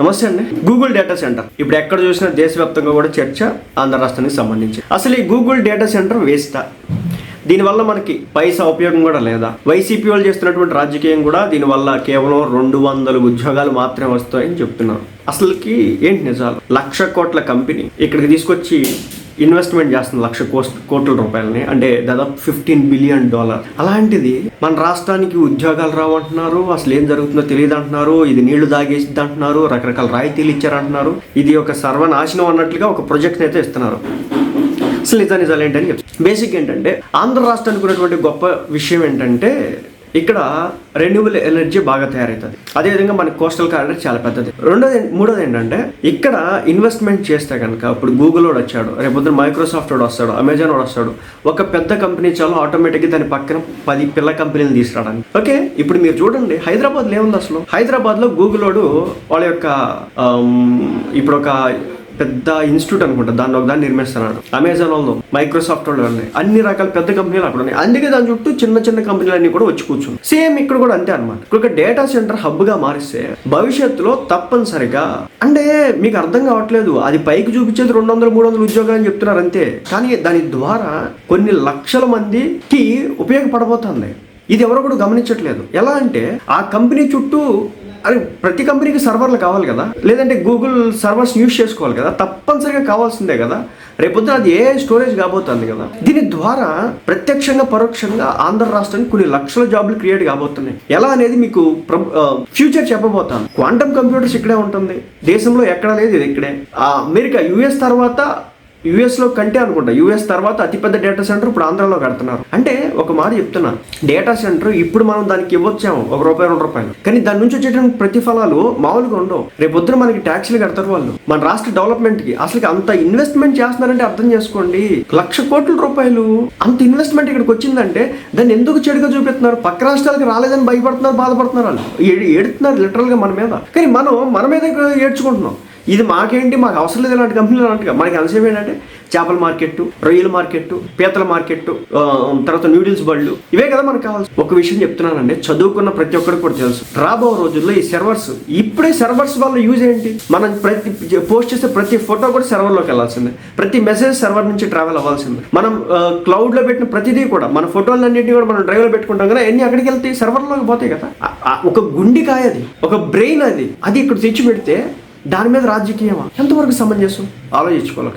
నమస్తే అండి. Google data centre ఇప్పుడు ఎక్కడ చూసినా దేశవ్యాప్తంగా కూడా చర్చ ఆంధ్ర రాష్ట్రానికి సంబంధించి. అసలు ఈ గూగుల్ డేటా సెంటర్ వేస్తా దీనివల్ల మనకి పైసా ఉపయోగం కూడా లేదా? వైసీపీ వాళ్ళు చేస్తున్నటువంటి రాజకీయం కూడా దీనివల్ల కేవలం రెండు వందల ఉద్యోగాలు మాత్రమే వస్తాయని చెప్తున్నాను. అసలుకి ఏంటి నిజాలు? లక్ష కోట్ల కంపెనీ ఇక్కడికి తీసుకొచ్చి ఇన్వెస్ట్మెంట్ చేస్తుంది లక్ష కోట్ల రూపాయలని అంటే దాదాపు ఫిఫ్టీన్ బిలియన్ డాలర్. అలాంటిది మన రాష్ట్రానికి ఉద్యోగాలు రావంటున్నారు అసలు ఏం జరుగుతుందో తెలియదు అంటున్నారు ఇది నీళ్ళు దాగేసిద్ది అంటున్నారు రకరకాల రాయితీలు ఇచ్చారంటున్నారు. ఇది ఒక సర్వనాశనం అన్నట్లుగా ఒక ప్రాజెక్ట్ అయితే ఇస్తున్నారు. అసలు నిజా నిజాలు ఏంటని చెప్తాను. బేసిక్ ఏంటంటే ఆంధ్ర రాష్ట్రానికి ఉన్నటువంటి గొప్ప విషయం ఏంటంటే ఇక్కడ రెన్యూబుల్ ఎనర్జీ బాగా తయారవుతుంది అదేవిధంగా మన కోస్టల్ కారిడర్ చాలా పెద్దది. రెండోది మూడోది ఏంటంటే ఇక్కడ ఇన్వెస్ట్మెంట్ చేస్తే కనుక ఇప్పుడు గూగుల్ వాడు వచ్చాడు రేపొద్దున మైక్రోసాఫ్ట్ వాడు వస్తాడు అమెజాన్ వాడు వస్తాడు ఒక పెద్ద కంపెనీ చాలా ఆటోమేటిక్గా దాని పక్కన పది పిల్ల కంపెనీలు తీసుకురావడానికి. ఓకే ఇప్పుడు మీరు చూడండి హైదరాబాద్లో ఏముంది అసలు? హైదరాబాద్లో గూగుల్ వాడు వాళ్ళ యొక్క ఇప్పుడు ఒక పెద్ద ఇన్స్టిట్యూట్ అనుకుంటా. దాన్ని ఒక దాన్ని నిర్మిస్తున్నాడు. అమెజాన్ వాళ్ళు మైక్రోసాఫ్ట్ వాళ్ళు ఉన్నాయి అన్ని రకాల పెద్ద కంపెనీలు అక్కడ ఉన్నాయి. అందుకే దాని చుట్టూ చిన్న చిన్న కంపెనీలు అన్ని కూడా వచ్చి కూర్చుంది సేమ్ ఇక్కడ కూడా అంతే అనమాట ఇక్కడ ఒక డేటా సెంటర్ హబ్గా మారిస్తే భవిష్యత్తులో తప్పనిసరిగా అంటే మీకు అర్థం కావట్లేదు. అది పైకి చూపించేది రెండు వందలు మూడు వందలు ఉద్యోగాలు అని చెప్తున్నారు అంతే. కానీ దాని ద్వారా కొన్ని లక్షల మందికి ఉపయోగపడబోతుంది. ఇది ఎవరో కూడా గమనించట్లేదు. ఎలా అంటే ఆ కంపెనీ చుట్టూ అరే ప్రతి కంపెనీకి సర్వర్లు కావాలి కదా? లేదంటే గూగుల్ సర్వర్స్ యూస్ చేసుకోవాలి కదా? తప్పనిసరిగా కావాల్సిందే కదా? రేపొద్దున అది ఏ స్టోరేజ్ కాబోతుంది కదా? దీని ద్వారా ప్రత్యక్షంగా పరోక్షంగా ఆంధ్ర రాష్ట్రానికి కొన్ని లక్షల జాబ్లు క్రియేట్ కాబోతున్నాయి. ఎలా అనేది మీకు ఫ్యూచర్ చెప్పబోతాను. క్వాంటమ్ కంప్యూటర్స్ ఇక్కడే ఉంటుంది. దేశంలో ఎక్కడ లేదు ఇది ఇక్కడే. అమెరికా యుఎస్ తర్వాత యుఎస్లో కంటే అనుకుంటా. యుఎస్ తర్వాత అతిపెద్ద డేటా సెంటర్ ఇప్పుడు ఆంధ్రాలో కడుతున్నారు. అంటే ఒక మాట చెప్తున్నా. డేటా సెంటర్ ఇప్పుడు మనం దానికి ఇవ్వచ్చాము. ఒక రూపాయి రెండు రూపాయలు. కానీ దాని నుంచి వచ్చేటువంటి ప్రతిఫలాలు మామూలుగా ఉండవు. రేపు మనకి ట్యాక్సీలు కడతారు వాళ్ళు. మన రాష్ట్ర డెవలప్మెంట్కి అసలు అంత ఇన్వెస్ట్మెంట్ చేస్తున్నారంటే అర్థం చేసుకోండి. లక్ష కోట్ల రూపాయలు. అంత ఇన్వెస్ట్మెంట్ ఇక్కడికి వచ్చిందంటే దాన్ని ఎందుకు చెడుగా చూపిస్తున్నారు పక్క రాష్ట్రాలకు రాలేదని భయపడుతున్నారు బాధపడుతున్నారు వాళ్ళు. ఏడుతున్నారు లిటరల్గా మన మీద. కానీ మనం మన మీద ఏడ్చుకుంటున్నాం. ఇది మాకేంటి? మాకు అవసరం లేదు ఇలాంటి కంపెనీలు అన్నట్టుగా మనకి అవసరం ఏంటంటే చేపల మార్కెట్ రొయ్యల మార్కెట్ పీతల మార్కెట్ తర్వాత నూడిల్స్ బళ్ళు. ఇవే కదా మనకు కావాల్సి. ఒక విషయం చెప్తున్నానండి. చదువుకున్న ప్రతి ఒక్కరికి కూడా తెలుసు. రాబో రోజుల్లో ఈ సర్వర్స్ ఇప్పుడే సర్వర్స్ వల్ల యూజ్ ఏంటి? మనం ప్రతి పోస్ట్ చేసే ప్రతి ఫోటో కూడా సర్వర్లోకి వెళ్ళాల్సిందే. ప్రతి మెసేజ్ సర్వర్ నుంచి ట్రావెల్ అవ్వాల్సిందే. మనం క్లౌడ్లో పెట్టిన ప్రతిదీ కూడా మన ఫోటోలన్నింటినీ కూడా మనం డ్రైవ్లో పెట్టుకుంటాం కదా అన్ని అక్కడికి వెళ్తే సర్వర్లోకి పోతాయి కదా. ఒక గుండికాయ అది ఒక బ్రెయిన్ అది. అది ఇక్కడ తెచ్చి పెడితే దాని మీద రాజకీయమా? ఎంతవరకు సమంజసం? ఆలోచించుకోవాలి.